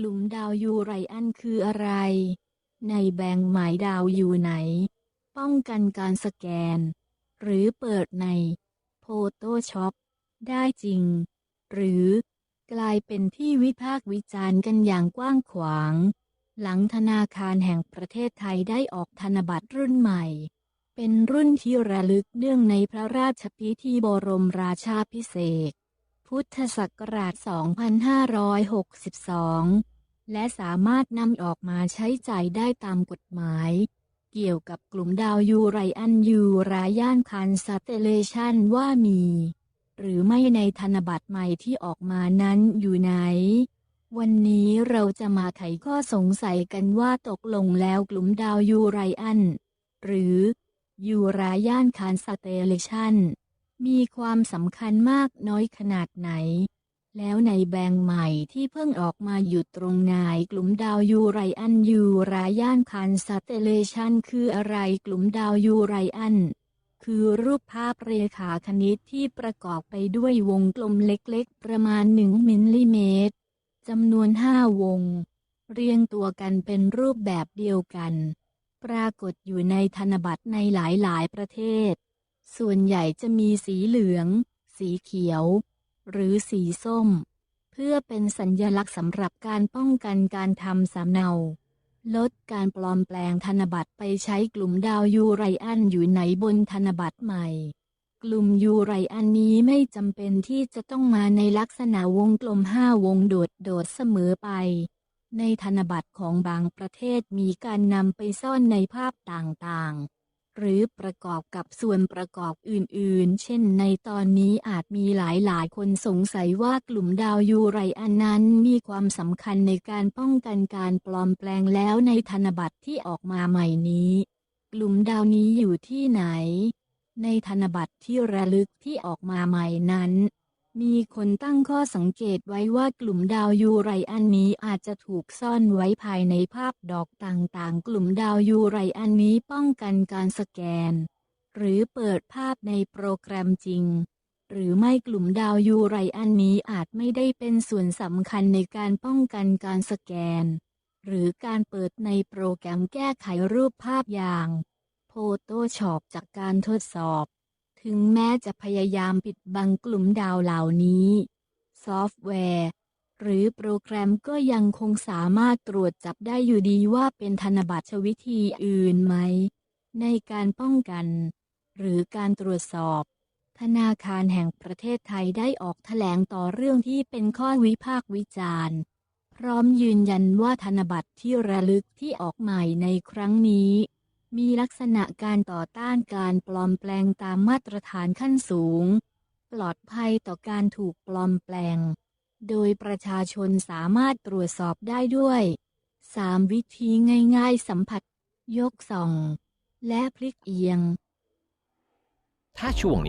หลุมดาวยูไรอันคืออะไร ในแบงหมายดาวอยู่ไหน ป้องกันการสแกน หรือเปิดใน Photoshop ได้จริง หรือกลายเป็นที่วิพากษ์วิจารณ์กันอย่างกว้างขวาง หลังธนาคารแห่งประเทศไทยได้ออกธนบัตรรุ่นใหม่ เป็นรุ่นที่ระลึกเนื่องในพระราชพิธีบรมราชาพิเศษ พุทธศักราช 2562 และสามารถนำออกมาใช้จ่ายได้ตามกฎหมาย เกี่ยวกับกลุ่มดาวยูไรอันยูราย่านคันสเตเลชันว่ามี หรือไม่ในธนบัตรใหม่ที่ออกมานั้นอยู่ไหน วันนี้เราจะมาไขข้อสงสัยกันว่าตกลงแล้วกลุ่มดาวยูไรอัน หรือยูราย่านคานสเตเลชัน มีความสำคัญมากน้อยขนาดไหน แล้วในแบงค์ใหม่ที่เพิ่งออกมาอยู่ตรงไหนกลุ่มดาวยูไรอันยูราย่านคานสเตเลชันคืออะไรกลุ่มดาวยูไรอันคือรูปภาพเรขาคณิตที่ประกอบไปด้วยวงกลมเล็กๆ ประมาณ 1 มิลลิเมตรจำนวน 5 วง เรียงตัวกันเป็นรูปแบบเดียวกัน ปรากฏอยู่ในธนบัตรในหลายๆ ประเทศ ส่วนใหญ่จะมีสีเหลือง สีเขียว หรือสีส้ม เพื่อเป็นสัญญลักษณ์สำหรับการป้องกันการทำสำเนา ลดการปลอมแปลงธนบัตรไปใช้กลุ่มดาวยูไรอันอยู่ในบนธนบัตรใหม่ กลุ่มยูไรอันนี้ไม่จำเป็นที่จะต้องมาในลักษณะวงกลมห้าวงโดดโดดๆเสมอไป ในธนบัตรของบางประเทศมีการนำไปซ่อนในภาพต่างๆ หรือประกอบกับส่วนประกอบอื่นๆ เช่นในตอนนี้อาจมีหลายๆ คนสงสัยว่ากลุ่มดาวยูไรอันนั้นมีความสำคัญในการป้องกันการปลอมแปลงแล้วในธนบัตรที่ออกมาใหม่นี้ กลุ่มดาวนี้อยู่ที่ไหน ในธนบัตรที่ระลึกที่ออกมาใหม่นั้น มีคนตั้งข้อสังเกตไว้ว่ากลุ่มดาวยูไรอันนี้อาจจะถูกซ่อนไว้ภายในภาพดอกต่างๆ กลุ่มดาวยูไรอันนี้ป้องกันการสแกน หรือเปิดภาพในโปรแกรมจริง หรือไม่กลุ่มดาวยูไรอันนี้อาจไม่ได้เป็นส่วนสำคัญในการป้องกันการสแกน หรือการเปิดในโปรแกรมแก้ไขรูปภาพอย่าง Photoshop จากการทดสอบ ถึงแม้จะพยายามปิดบังกลุ่มดาวเหล่านี้ ซอฟต์แวร์ หรือโปรแกรมก็ยังคงสามารถตรวจจับได้อยู่ดีว่าเป็นธนบัตรวิธีอื่นไหม ในการป้องกัน หรือการตรวจสอบ ธนาคารแห่งประเทศไทยได้ออกแถลงต่อเรื่องที่เป็นข้อวิพากษ์วิจารณ์ พร้อมยืนยันว่าธนบัตรที่ระลึกที่ออกใหม่ในครั้งนี้ มีลักษณะการต่อต้านการปลอมแปลงตามมาตรฐานขั้นสูง ปลอดภัยต่อการถูกปลอมแปลง โดยประชาชนสามารถตรวจสอบได้ด้วย 3 วิธีง่ายๆ สัมผัส ยกส่อง และพลิกเอียง ถ้าช่วงนี้